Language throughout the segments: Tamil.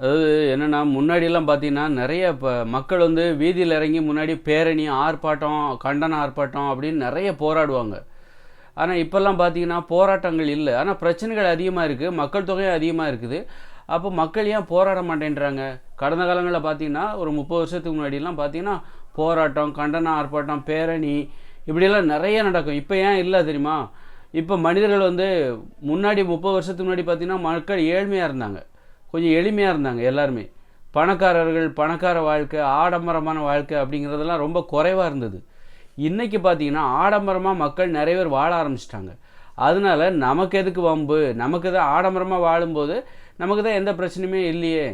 அதாவது என்னென்னா முன்னாடியெல்லாம் பார்த்தீங்கன்னா நிறைய இப்போ மக்கள் வந்து வீதியில் இறங்கி முன்னாடி பேரணி ஆர்ப்பாட்டம் கண்டன ஆர்ப்பாட்டம் அப்படின்னு நிறைய போராடுவாங்க. ஆனால் இப்போல்லாம் பார்த்தீங்கன்னா போராட்டங்கள் இல்லை. ஆனால் பிரச்சனைகள் அதிகமாக இருக்குது மக்கள் தொகையும் அதிகமாக இருக்குது. அப்போ மக்கள் ஏன் போராட மாட்டேன்றாங்க? கடந்த காலங்களில் பார்த்தீங்கன்னா ஒரு முப்பது வருஷத்துக்கு முன்னாடிலாம் பார்த்தீங்கன்னா போராட்டம் கண்டன ஆர்ப்பாட்டம் பேரணி இப்படியெல்லாம் நிறைய நடக்கும். இப்போ ஏன் இல்லை தெரியுமா? இப்போ மனிதர்கள் வந்து முன்னாடி முப்பது வருஷத்துக்கு முன்னாடி பார்த்தீங்கன்னா மக்கள் ஏழ்மையாக இருந்தாங்க. கொஞ்சம் எளிமையாக இருந்தாங்க எல்லாருமே. பணக்காரர்கள் பணக்கார வாழ்க்கை ஆடம்பரமான வாழ்க்கை அப்படிங்கிறதெல்லாம் ரொம்ப குறைவாக இருந்தது. இன்றைக்கி பார்த்தீங்கன்னா ஆடம்பரமாக மக்கள் நிறைய பேர் வாழ ஆரம்பிச்சிட்டாங்க. அதனால நமக்கு எதுக்கு வம்பு? நமக்கு தான் ஆடம்பரமாக வாழும்போது நமக்கு தான் எந்த பிரச்சனையுமே இல்லையே.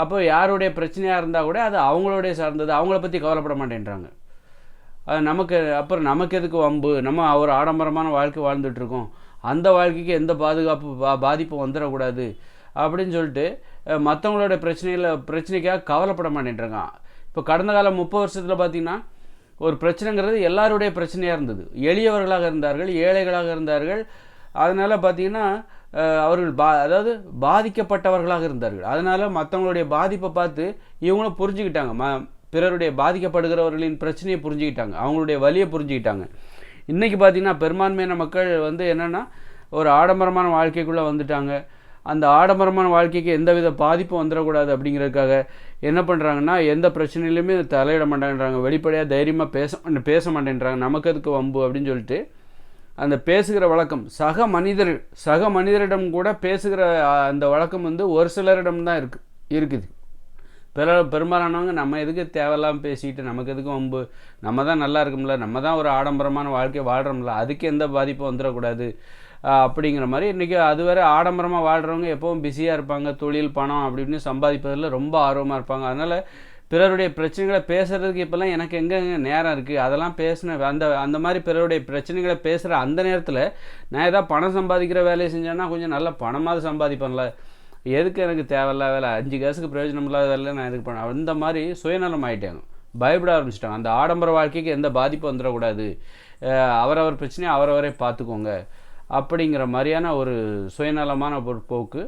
அப்போ யாருடைய பிரச்சனையாக இருந்தால் கூட அது அவங்களுடைய சார்ந்தது. அவங்கள பற்றி கவலைப்பட மாட்டேன்றாங்க. அது நமக்கு அப்புறம் நமக்கு எதுக்கு வம்பு? நம்ம ஒரு ஆடம்பரமான வாழ்க்கை வாழ்ந்துட்டுருக்கோம் அந்த வாழ்க்கைக்கு எந்த பாதுகாப்பு பா பாதிப்பும் வந்துடக்கூடாது. அப்படின்னு சொல்லிட்டு மற்றவங்களோட பிரச்சனையில் பிரச்சனைக்காக கவலைப்பட மாட்டேன்ட்டுருக்கான் இப்போ கடந்த காலம் முப்பது வருஷத்தில் பார்த்தீங்கன்னா ஒரு பிரச்சனைங்கிறது எல்லாருடைய பிரச்சனையாக இருந்தது. எளியவர்களாக இருந்தார்கள் ஏழைகளாக இருந்தார்கள். அதனால் பார்த்தீங்கன்னா அவர்கள் பா அதாவது பாதிக்கப்பட்டவர்களாக இருந்தார்கள். அதனால் மற்றவங்களுடைய பாதிப்பை பார்த்து இவங்களும் புரிஞ்சுக்கிட்டாங்க. ம பிறருடைய பாதிக்கப்படுகிறவர்களின் பிரச்சனையை புரிஞ்சுக்கிட்டாங்க. அவங்களுடைய வலியை புரிஞ்சுக்கிட்டாங்க. இன்றைக்கி பார்த்தீங்கன்னா பெரும்பான்மையான மக்கள் வந்து என்னென்னா ஒரு ஆடம்பரமான வாழ்க்கைக்குள்ளே வந்துட்டாங்க. அந்த ஆடம்பரமான வாழ்க்கைக்கு எந்தவித பாதிப்பும் வந்துடக்கூடாது அப்படிங்கிறதுக்காக என்ன பண்ணுறாங்கன்னா எந்த பிரச்சனையிலுமே தலையிட மாட்டேன்றாங்க. வெளிப்படையாக தைரியமாக பேச பேச மாட்டேன்றாங்க. நமக்கு அதுக்கு வம்பு அப்படின்னு சொல்லிட்டு அந்த பேசுகிற வழக்கம் சக மனிதர் சக மனிதரிடம் கூட பேசுகிற அந்த வழக்கம் வந்து ஒரு சிலரிடம் தான் இருக்கு இருக்குது. பெரு பெரும்பாலானவங்க நம்ம எதுக்கு தேவையில்லாமல் பேசிக்கிட்டு நமக்கு எதுக்கு வம்பு? நம்ம தான் நல்லா இருக்கும்ல நம்ம தான் ஒரு ஆடம்பரமான வாழ்க்கை வாழ்கிறோம்ல அதுக்கு எந்த பாதிப்பும் வந்துடக்கூடாது. அப்படிங்கிற மாதிரி. இன்றைக்கி அதுவரை ஆடம்பரமாக வாழ்கிறவங்க எப்பவும் பிஸியாக இருப்பாங்க. தொழில் பணம் அப்படி இப்படின்னு சம்பாதிப்பதில் ரொம்ப ஆர்வமாக இருப்பாங்க. அதனால் பிறருடைய பிரச்சனைகளை பேசுகிறதுக்கு இப்போல்லாம் எனக்கு எங்கெங்கே நேரம் இருக்குது அதெல்லாம் பேசின அந்த அந்த மாதிரி பிறருடைய பிரச்சனைகளை பேசுகிற அந்த நேரத்தில் நான் ஏதாவது பணம் சம்பாதிக்கிற வேலையை செஞ்சேன்னா கொஞ்சம் நல்ல பணமாவது சம்பாதிப்பேன்ல. எதுக்கு எனக்கு தேவையில்ல வேலை? அஞ்சு காசுக்கு பிரயோஜனம் இல்லாத வேலை நான் எதுக்கு பண்ண அந்த மாதிரி சுயநலம் ஆயிட்டாங்க. பயப்பட ஆரம்பிச்சிட்டாங்க. அந்த ஆடம்பர வாழ்க்கைக்கு எந்த பாதிப்பும் வந்துடக்கூடாது. அவரவர் பிரச்சனையை அவரவரே பார்த்துக்கோங்க. அப்படிங்கிற மாதிரியான ஒரு சுயநலமான ஒரு போக்கு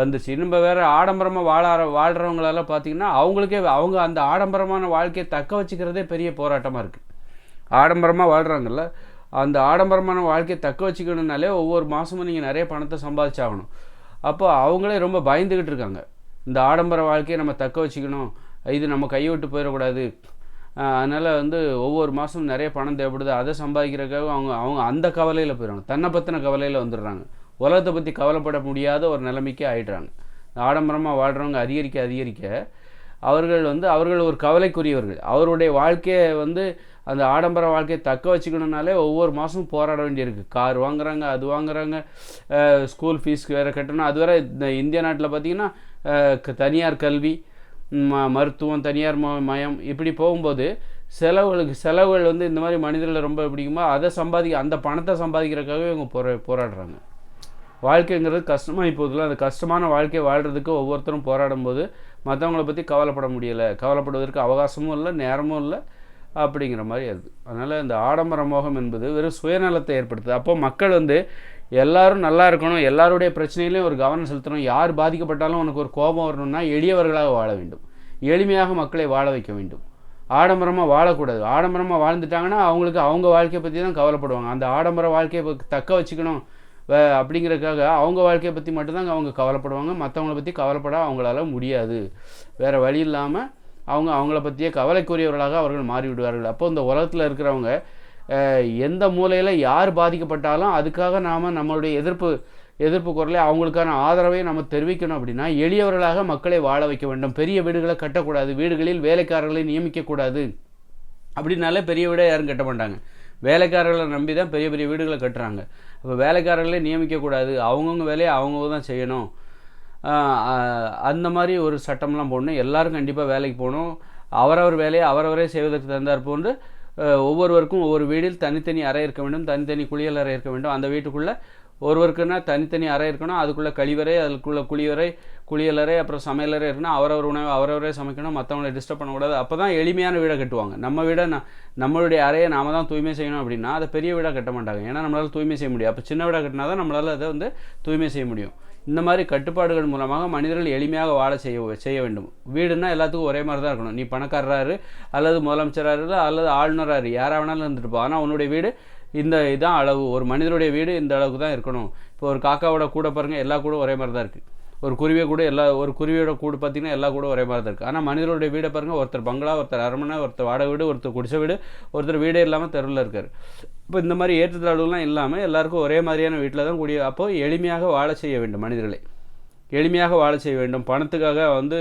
வந்துச்சு. நம்ம வேறு ஆடம்பரமாக வாழ வாழ்கிறவங்களெல்லாம் பார்த்தீங்கன்னா அவங்களுக்கே அவங்க அந்த ஆடம்பரமான வாழ்க்கையை தக்க வச்சுக்கிறதே பெரிய போராட்டமாக இருக்குது ஆடம்பரமாக வாழ்கிறாங்கல்ல அந்த ஆடம்பரமான வாழ்க்கையை தக்க வச்சுக்கணுன்னாலே ஒவ்வொரு மாதமும் நீங்கள் நிறைய பணத்தை சம்பாதிச்சாகணும். அப்போ அவங்களே ரொம்ப பயந்துக்கிட்டு இருக்காங்க. இந்த ஆடம்பர வாழ்க்கையை நம்ம தக்க வச்சுக்கணும். இது நம்ம கைவிட்டு விட்டு போயிடக்கூடாது. அதனால் வந்து ஒவ்வொரு மாதமும் நிறைய பணம் தேவைப்படுது. அதை சம்பாதிக்கிறதுக்காக அவங்க அவங்க அந்த கவலையில் போயிடுறாங்க. தன்னை பற்றின கவலையில் வந்துடுறாங்க. உலகத்தை பற்றி கவலைப்பட முடியாத ஒரு நிலைமைக்கு ஆயிடுறாங்க. ஆடம்பரமாக வாழ்கிறவங்க அதிகரிக்க அதிகரிக்க அவர்கள் வந்து அவர்கள் ஒரு கவலைக்குரியவர்கள். அவருடைய வாழ்க்கையை வந்து அந்த ஆடம்பர வாழ்க்கையை தக்க வச்சுக்கணுனாலே ஒவ்வொரு மாதமும் போராட வேண்டியிருக்கு. கார் வாங்குறாங்க அது வாங்குறாங்க ஸ்கூல் ஃபீஸ்க்கு வேறு கட்டணும். அது வேறு இந்த இந்திய நாட்டில் பார்த்திங்கன்னா க- தனியார் கல்வி ம மருத்துவம் தனியார் ம மயம் இப்படி போகும்போது செலவுகளுக்கு செலவுகள் வந்து இந்த மாதிரி மனிதர்களை ரொம்ப பிடிக்குமோ? அதை சம்பாதிக்க அந்த பணத்தை சம்பாதிக்கிறதுக்காகவே இவங்க போரா போராடுறாங்க. வாழ்க்கைங்கிறது கஷ்டமாக இப்போதில் அந்த கஷ்டமான வாழ்க்கையை வாழ்கிறதுக்கு ஒவ்வொருத்தரும் போராடும்போது மற்றவங்கள பற்றி கவலைப்பட முடியலை. கவலைப்படுவதற்கு அவகாசமும் இல்லை நேரமும் இல்லை. அப்படிங்கிற மாதிரி இருக்குது அதனால் இந்த ஆடம்பர மோகம் என்பது வெறும் சுயநலத்தை ஏற்படுத்துது. அப்போ மக்கள் வந்து எல்லாரும் நல்லா இருக்கணும் எல்லாருடைய பிரச்சனையிலையும் ஒரு கவனம் செலுத்தணும். யார் பாதிக்கப்பட்டாலும் உனக்கு ஒரு கோபம் வரணும்னா எளியவர்களாக வாழ வேண்டும். எளிமையாக மக்களை வாழ வைக்க வேண்டும். ஆடம்பரமாக வாழக்கூடாது. ஆடம்பரமாக வாழ்ந்துட்டாங்கன்னா அவங்களுக்கு அவங்க வாழ்க்கையை பற்றி தான் கவலைப்படுவாங்க. அந்த ஆடம்பர வாழ்க்கையை தக்க வச்சுக்கணும். வே- அப்படிங்கிறதுக்காக அவங்க வாழ்க்கையை பற்றி மட்டும்தான் அவங்க கவலைப்படுவாங்க. மற்றவங்கள பற்றி கவலைப்பட அவங்களால முடியாது. வேறு வழி இல்லாமல் அவங்க அவங்கள பற்றியே கவலைக்குரியவர்களாக அவர்கள் மாறிவிடுவார்கள். அப்போ இந்த உலகத்தில் இருக்கிறவங்க எந்த மூலையில் யார் பாதிக்கப்பட்டாலும் அதுக்காக நாம் நம்மளுடைய எதிர்ப்பு எதிர்ப்பு குரலை அவங்களுக்கான ஆதரவை நம்ம தெரிவிக்கணும் அப்படின்னா எளியவர்களாக மக்களை வாழ வைக்க வேண்டும். பெரிய வீடுகளை கட்டக்கூடாது வீடுகளில் வேலைக்காரர்களை நியமிக்கக்கூடாது அப்படின்னாலே பெரிய வீடாக யாரும் கட்ட மாட்டாங்க. வேலைக்காரர்களை நம்பி தான் பெரிய பெரிய வீடுகளை கட்டுறாங்க. அப்போ வேலைக்காரர்களே நியமிக்கக்கூடாது. அவங்கவுங்க வேலையை அவங்கவுங்க தான் செய்யணும். அந்த மாதிரி ஒரு சட்டம்லாம் போடணும். எல்லாரும் கண்டிப்பாக வேலைக்கு போகணும். அவரவர் வேலையை அவரவரே செய்வதற்கு தந்தார் போன்று ஒவ்வொருவருக்கும் ஒவ்வொரு வீடில் தனித்தனி அறை இருக்க வேண்டும். தனித்தனி குளியல் அறை இருக்க வேண்டும். அந்த வீட்டுக்குள்ளே ஒருவருக்குன்னா தனித்தனி அறை இருக்கணும். அதுக்குள்ளே கழிவறை அதுக்குள்ளே குளியறை குளியலறை அப்புறம் சமையலறை இருக்கணும் அவரவர் உணவு அவரவரே சமைக்கணும். மற்றவங்களை டிஸ்டர்ப் பண்ணக்கூடாது. அப்போ தான் எளிமையான வீடை கட்டுவாங்க. நம்ம வீடை நான் நம்மளுடைய அறையை நாம தான் தூய்மை செய்யணும் அப்படின்னா அதை பெரிய வீடாக கட்ட மாட்டாங்க. ஏன்னா நம்மளால் தூய்மை செய்ய முடியும் அப்போ சின்ன வீடாக கட்டினா தான் நம்மளால் அதை வந்து தூய்மை செய்ய முடியும். இந்த மாதிரி கட்டுப்பாடுகள் மூலமாக மனிதர்கள் எளிமையாக வாழ செய்ய செய்ய வேண்டும். வீடுனா எல்லாத்துக்கும் ஒரே மாதிரி தான் இருக்கணும். நீ பணக்காரராரு அல்லது முதலமைச்சராரு அல்லது ஆளுநராரு யாராக வேணாலும் இருந்துட்டு ஆனால் உன்னுடைய வீடு இந்த இதான் அளவு. ஒரு மனிதனுடைய வீடு இந்த அளவுக்கு தான் இருக்கணும். இப்போ ஒரு காக்காவோட கூட பாருங்கள் எல்லா கூட ஒரே மாதிரி தான் இருக்குது ஒரு குருவியை கூட எல்லா ஒரு குருவியோட கூடு பார்த்திங்கன்னா எல்லா கூட ஒரே மாதிரி தான் இருக்குது ஆனால் மனிதனுடைய வீடை பாருங்கள் ஒருத்தர் பங்களா ஒருத்தர் அரமனை ஒருத்தர் வாடகை வீடு ஒருத்தர் குடிசை வீடு ஒருத்தர் வீடே இல்லாமல் தெருவில் இருக்கார். இப்போ இந்த மாதிரி ஏற்றத்தாழ்வுலாம் இல்லாமல் எல்லாருக்கும் ஒரே மாதிரியான வீட்டில் தான் கூடிய அப்போ எளிமையாக வாழ செய்ய வேண்டும் மனிதர்களை. எளிமையாக வாழ செய்ய வேண்டும். பணத்துக்காக வந்து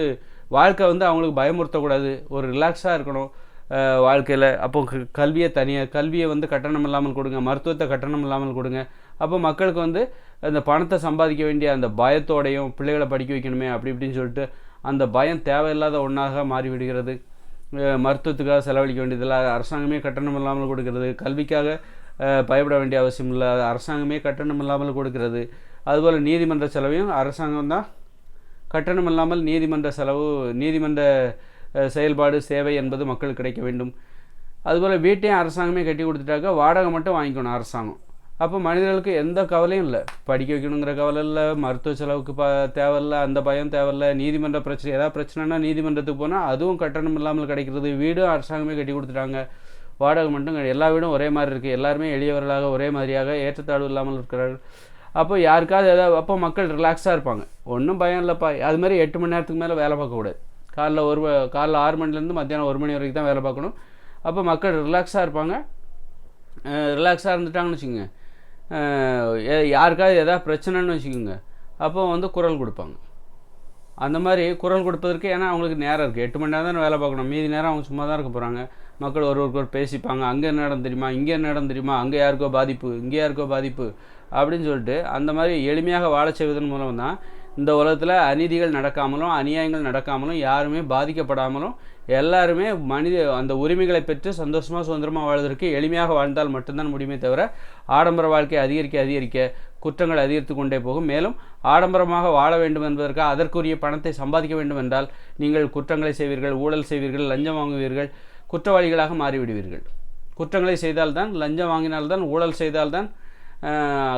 வாழ்க்கை வந்து அவங்களுக்கு பயமுறுத்தக்கூடாது. ஒரு ரிலாக்ஸாக இருக்கணும். வாழ்க்கையில். அப்போ கல்வியை தனியாக கல்வியை வந்து கட்டணம் இல்லாமல் கொடுங்க மருத்துவத்தை கட்டணம் இல்லாமல் கொடுங்க. அப்போ மக்களுக்கு வந்து அந்த பணத்தை சம்பாதிக்க வேண்டிய அந்த பயத்தோடையும் பிள்ளைகளை படிக்க வைக்கணுமே அப்படி இப்படின்னு சொல்லிட்டு அந்த பயம் தேவையில்லாத ஒன்றாக மாறிவிடுகிறது. மருத்துவத்துக்காக செலவழிக்க வேண்டியதில்லை. அரசாங்கமே கட்டணம் இல்லாமல் கொடுக்கிறது. கல்விக்காக பயப்பட வேண்டிய அவசியம் இல்லை. அரசாங்கமே கட்டணம் இல்லாமல் கொடுக்கிறது. அதுபோல் நீதிமன்ற செலவையும் அரசாங்கம் தான் கட்டணம் இல்லாமல் நீதிமன்ற செலவு நீதிமன்ற செயல்பாடு சேவை என்பது மக்களுக்கு கிடைக்க வேண்டும். அதுபோல் வீட்டையும் அரசாங்கமே கட்டி கொடுத்துட்டாக்க வாடகை மட்டும் வாங்கிக்கணும் அரசாங்கம். அப்போ மனிதர்களுக்கு எந்த கவலையும் இல்லை. படிக்க வைக்கணுங்கிற கவலை இல்லை மருத்துவ செலவுக்கு ப தேவையில்ல அந்த பயம் தேவையில்ல நீதிமன்ற பிரச்சனை ஏதாவது பிரச்சனைனா நீதிமன்றத்துக்கு போனால் அதுவும் கட்டணம் இல்லாமல் கிடைக்கிறது. வீடும் அரசாங்கமே கட்டி கொடுத்துட்டாங்க. வாடகை மட்டும் எல்லா வீடும் ஒரே மாதிரி இருக்குது எல்லாருமே எளியவர்களாக ஒரே மாதிரியாக ஏற்றத்தாழ்வு இல்லாமல் இருக்கிறார்கள். அப்போ யாருக்காவது ஏதாவது அப்போ மக்கள் ரிலாக்ஸாக இருப்பாங்க. ஒன்றும் பயம் இல்லைப்பா. அது மாதிரி எட்டு மணி நேரத்துக்கு மேலே வேலை பார்க்கக்கூடாது. காலைல ஒரு காலைல ஆறு மணிலேருந்து மத்தியானம் ஒரு மணி வரைக்கும் தான் வேலை பார்க்கணும். அப்போ மக்கள் ரிலாக்ஸாக இருப்பாங்க. ரிலாக்ஸாக இருந்துட்டாங்கன்னு வச்சுக்கோங்க. யாருக்காவது எதாவது பிரச்சனைன்னு வச்சுக்கோங்க. அப்போ வந்து குரல் கொடுப்பாங்க. அந்த மாதிரி குரல் கொடுப்பதற்கு ஏன்னா அவங்களுக்கு நேரம் இருக்குது எட்டு மணி நேரம் தான் வேலை பார்க்கணும். மீதி நேரம் அவங்க சும்மா தான் இருக்க போகிறாங்க மக்கள் ஒருவருக்கு பேசிப்பாங்க. அங்கே என்ன இடம் தெரியுமா? இங்கே என்ன இடம் தெரியுமா? அங்கே யாருக்கோ பாதிப்பு? இங்கே யாருக்கோ பாதிப்பு? அப்படின்னு சொல்லிட்டு அந்த மாதிரி எளிமையாக வாழ செய்வதன் மூலம் தான் இந்த உலகத்தில் அநீதிகள் நடக்காமலும் அநியாயங்கள் நடக்காமலும் யாருமே பாதிக்கப்படாமலும் எல்லாருமே மனித அந்த உரிமைகளை பெற்று சந்தோஷமாக சுதந்திரமாக வாழ்வதற்கு எளிமையாக வாழ்ந்தால் மட்டும்தான் முடியுமே தவிர ஆடம்பர வாழ்க்கை அதிகரிக்க அதிகரிக்க குற்றங்கள் அதிகரித்து கொண்டே போகும். மேலும் ஆடம்பரமாக வாழ வேண்டும் என்பதற்காக அதற்குரிய பணத்தை சம்பாதிக்க வேண்டும் என்றால் நீங்கள் குற்றங்களை செய்வீர்கள் ஊழல் செய்வீர்கள் லஞ்சம் வாங்குவீர்கள் குற்றவாளிகளாக மாறிவிடுவீர்கள். குற்றங்களை செய்தால்தான் லஞ்சம் வாங்கினால்தான் ஊழல் செய்தால்தான்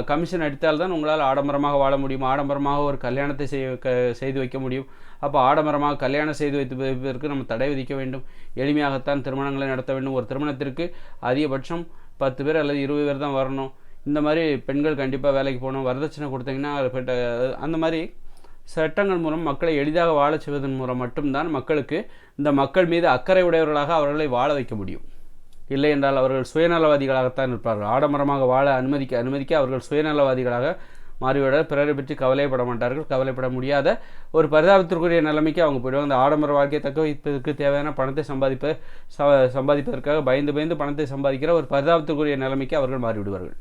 கமிஷன் அடித்தால் தான் உங்களால் ஆடம்பரமாக வாழ முடியும். ஆடம்பரமாக ஒரு கல்யாணத்தை செய்ய செய்து வைக்க முடியும். அப்போ ஆடம்பரமாக கல்யாணம் செய்து வைத்து வைப்பதற்கு நம்ம தடை விதிக்க வேண்டும். எளிமையாகத்தான் திருமணங்களை நடத்த வேண்டும். ஒரு திருமணத்திற்கு அதிகபட்சம் பத்து பேர் அல்லது இருபது பேர் தான் வரணும். இந்த மாதிரி பெண்கள் கண்டிப்பாக வேலைக்கு போகணும். வரதட்சணை கொடுத்தீங்கன்னா அந்த மாதிரி சட்டங்கள் மூலம் மக்களை எளிதாக வாழச் செய்வதன் மூலம் மட்டும்தான் மக்களுக்கு இந்த மக்கள் மீது அக்கறை உடையவர்களாக அவர்களை வாழ வைக்க முடியும். இல்லை என்றால் அவர்கள் சுயநலவாதிகளாகத்தான் இருப்பார்கள். ஆடம்பரமாக வாழ அனுமதிக்க அனுமதிக்க அவர்கள் சுயநலவாதிகளாக மாறிவிட பிறரை பற்றி கவலைப்பட மாட்டார்கள். கவலைப்பட முடியாத ஒரு பரிதாபத்திற்குரிய நிலைமைக்கு அவங்க போயிடுவாங்க. அந்த ஆடம்பர வாழ்க்கையை தக்க வைப்பதற்கு தேவையான பணத்தை சம்பாதிப்ப சம்பாதிப்பதற்காக பயந்து பயந்து பணத்தை சம்பாதிக்கிற ஒரு பரிதாபத்திற்குரிய நிலைமைக்கு அவர்கள் மாறிவிடுவார்கள்.